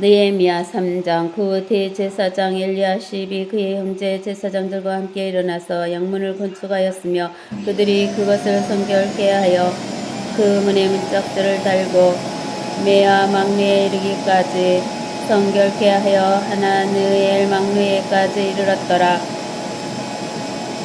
느헤미야 3장 그 대제사장 엘리야십이 그의 형제 제사장들과 함께 일어나서 양문을 건축하였으며 그들이 그것을 성결케 하여 그 문의 문짝들을 달고 메아 막내에 이르기까지 성결케 하여 하나느엘 막내에까지 이르렀더라.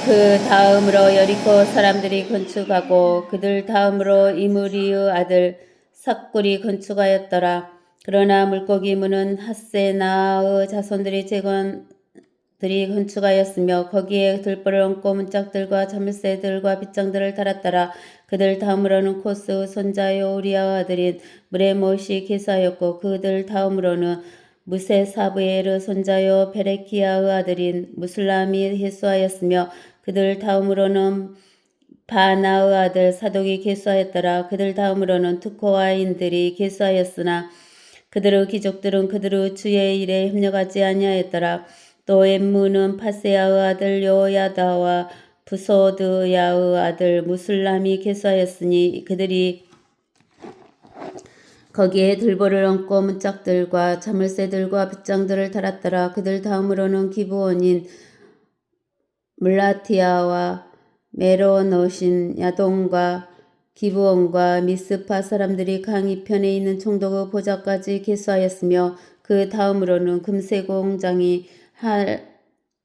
그 다음으로 여리코 사람들이 건축하고 그들 다음으로 이무리의 아들 삭굴이 건축하였더라. 그러나 물고기 문은 하세나의 자손들이 재건들이 건축하였으며 거기에 들보를 얹고 문짝들과 자물쇠들과 빗장들을 달았더라. 그들 다음으로는 코스의 손자요 우리아의 아들인 무레못이 기사였고 그들 다음으로는 무세사브에르 손자요 베레키야의 아들인 무슬람이 계수하였으며 그들 다음으로는 바나의 아들 사독이 계수하였더라. 그들 다음으로는 투코아인들이 계수하였으나 그들의 귀족들은 그들의 주의 일에 협력하지 아니하였더라. 또 엠무는 파세야의 아들 요야다와 부소드야의 아들 무슬람이 계수하였으니 그들이 거기에 들보를 얹고 문짝들과 자물쇠들과 빗장들을 달았더라. 그들 다음으로는 기부원인 물라티아와 메로노신 야동과 기부원과 미스파 사람들이 강 이 편에 있는 총독의 보좌까지 개수하였으며 그 다음으로는 금세 공장이 하,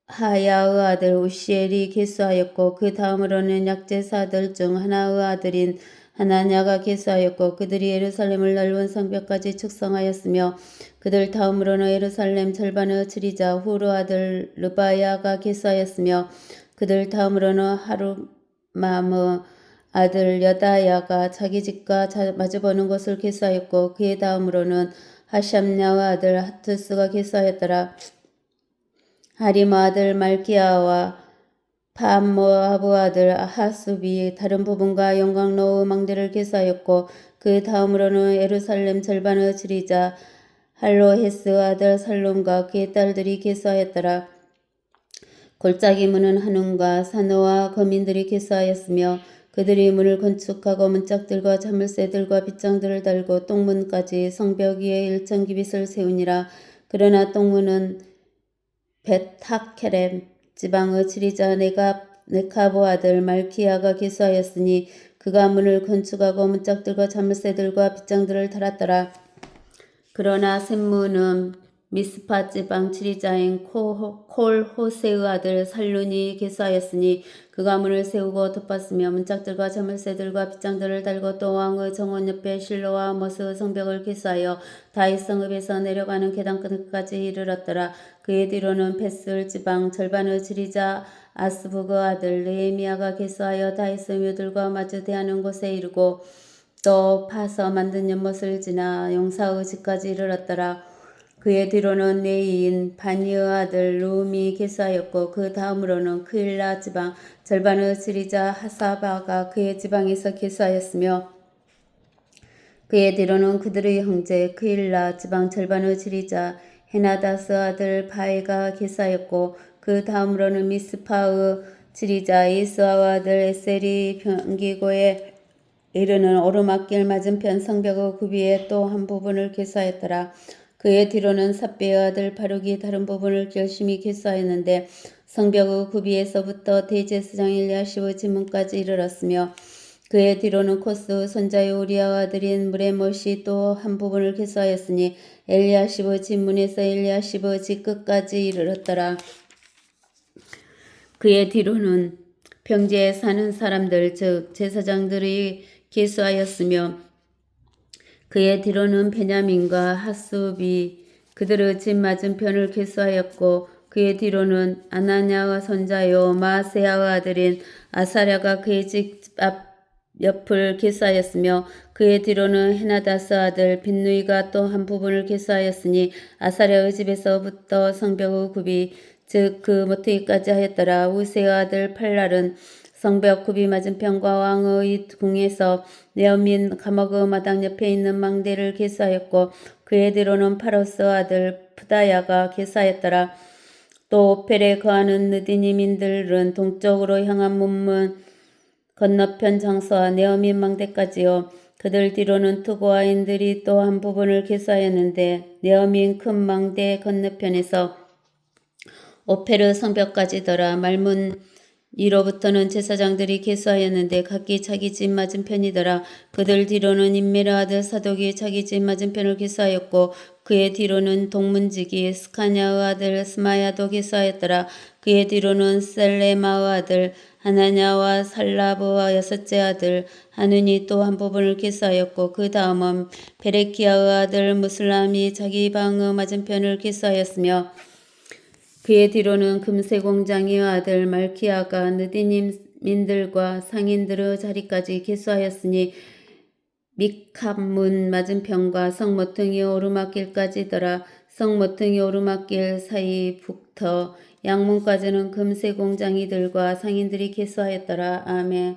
하야의 아들 우시엘이 개수하였고 그 다음으로는 약제사들 중 하나의 아들인 하나냐가 개수하였고 그들이 예루살렘을 넓은 성벽까지 축성하였으며 그들 다음으로는 예루살렘 절반의 치리자 후르 아들 르바야가 개수하였으며 그들 다음으로는 하루마무 아들 여다야가 자기 집과 마주보는 곳을 개수하였고 그의 다음으로는 하샴냐와 아들 하투스가 개수하였더라. 하림 아들 말기야와 파모아부 아들 하수비 다른 부분과 영광로우 망대를 개수하였고 그 다음으로는 예루살렘 절반의 지리자 할로헤스 아들 살롬과 그의 딸들이 개수하였더라. 골짜기 문은 한운과 산호와 거민들이 개수하였으며 그들이 문을 건축하고 문짝들과 자물쇠들과 빗장들을 달고 똥문까지 성벽 위에 일천 기빗을 세우니라. 그러나 똥문은 베타케렘 지방의 지리자 네가 네카보 아들 말키야가 기수하였으니 그가 문을 건축하고 문짝들과 자물쇠들과 빗장들을 달았더라. 그러나 샘문은 미스파 지방 지리자인 콜 호세의 아들 살룬이 개수하였으니 그가 문을 세우고 덮었으며 문짝들과 자물쇠들과 빗장들을 달고 또 왕의 정원 옆에 실로와 머스의 성벽을 개수하여 다윗 성읍에서 내려가는 계단 끝까지 이르렀더라. 그의 뒤로는 베슬 지방 절반의 지리자 아스부그 아들 느헤미야가 개수하여 다윗의 묘들과 마주 대하는 곳에 이르고 또 파서 만든 연못을 지나 용사의 집까지 이르렀더라. 그의 뒤로는 네이인 바니의 아들 루미 개수하였고 그 다음으로는 크일라 지방 절반의 지리자 하사바가 그의 지방에서 개수하였으며 그의 뒤로는 그들의 형제 크일라 지방 절반의 지리자 헤나다스 아들 바이가 개수하였고 그 다음으로는 미스파의 지리자 이스아와 아들 에셀이 병기고에 이르는 오르막길 맞은편 성벽의 구비에 또 한 부분을 개수하였더라. 그의 뒤로는 삽배의 아들 바룩이 다른 부분을 열심히 개수하였는데 성벽의 구비에서부터 대제사장 일리아시의 지문까지 이르렀으며 그의 뒤로는 코스 손자의 우리아와 아들인 무레못이 또 한 부분을 개수하였으니 엘리아시의 집문에서 엘리아시의 집 끝까지 이르렀더라. 그의 뒤로는 평지에 사는 사람들 즉 제사장들이 개수하였으며 그의 뒤로는 베냐민과 하수비 그들의 집 맞은편을 개수하였고 그의 뒤로는 아나냐와 손자요 마세아의 아들인 아사랴가 그의 집 앞 옆을 개수하였으며 그의 뒤로는 헤나다스 아들 빈누이가 또 한 부분을 개수하였으니 아사랴의 집에서부터 성벽의 굽이 즉 그 모퉁이까지 하였더라. 우세의 아들 팔랄은 성벽 굽이 맞은편과 왕의 궁에서 네어민 감옥의 마당 옆에 있는 망대를 개수하였고 그의 뒤로는 파로스 아들 푸다야가 개수하였더라. 또 오펠에 거하는 느디니민들은 동쪽으로 향한 문문 건너편 장소와 네어민 망대까지요. 그들 뒤로는 투고아인들이 또 한 부분을 개수하였는데 네어민 큰 망대 건너편에서 오페르 성벽까지더라 말문 이로부터는 제사장들이 개수하였는데 각기 자기 집 맞은편이더라. 그들 뒤로는 임메르 아들 사독이 자기 집 맞은편을 개수하였고 그의 뒤로는 동문지기 스카냐의 아들 스마야도 개수하였더라. 그의 뒤로는 셀레마의 아들 하나냐와 살라브와 여섯째 아들 하느니 또 한 부분을 개수하였고 그 다음은 베레키야의 아들 무슬람이 자기 방의 맞은편을 개수하였으며 그의 뒤로는 금세 공장의 아들 말키야가 느디님 민들과 상인들의 자리까지 개수하였으니 미캅문 맞은편과 성모퉁이 오르막길까지더라. 성모퉁이 오르막길 사이 북터 양문까지는 금세 공장이들과 상인들이 개수하였더라. 아멘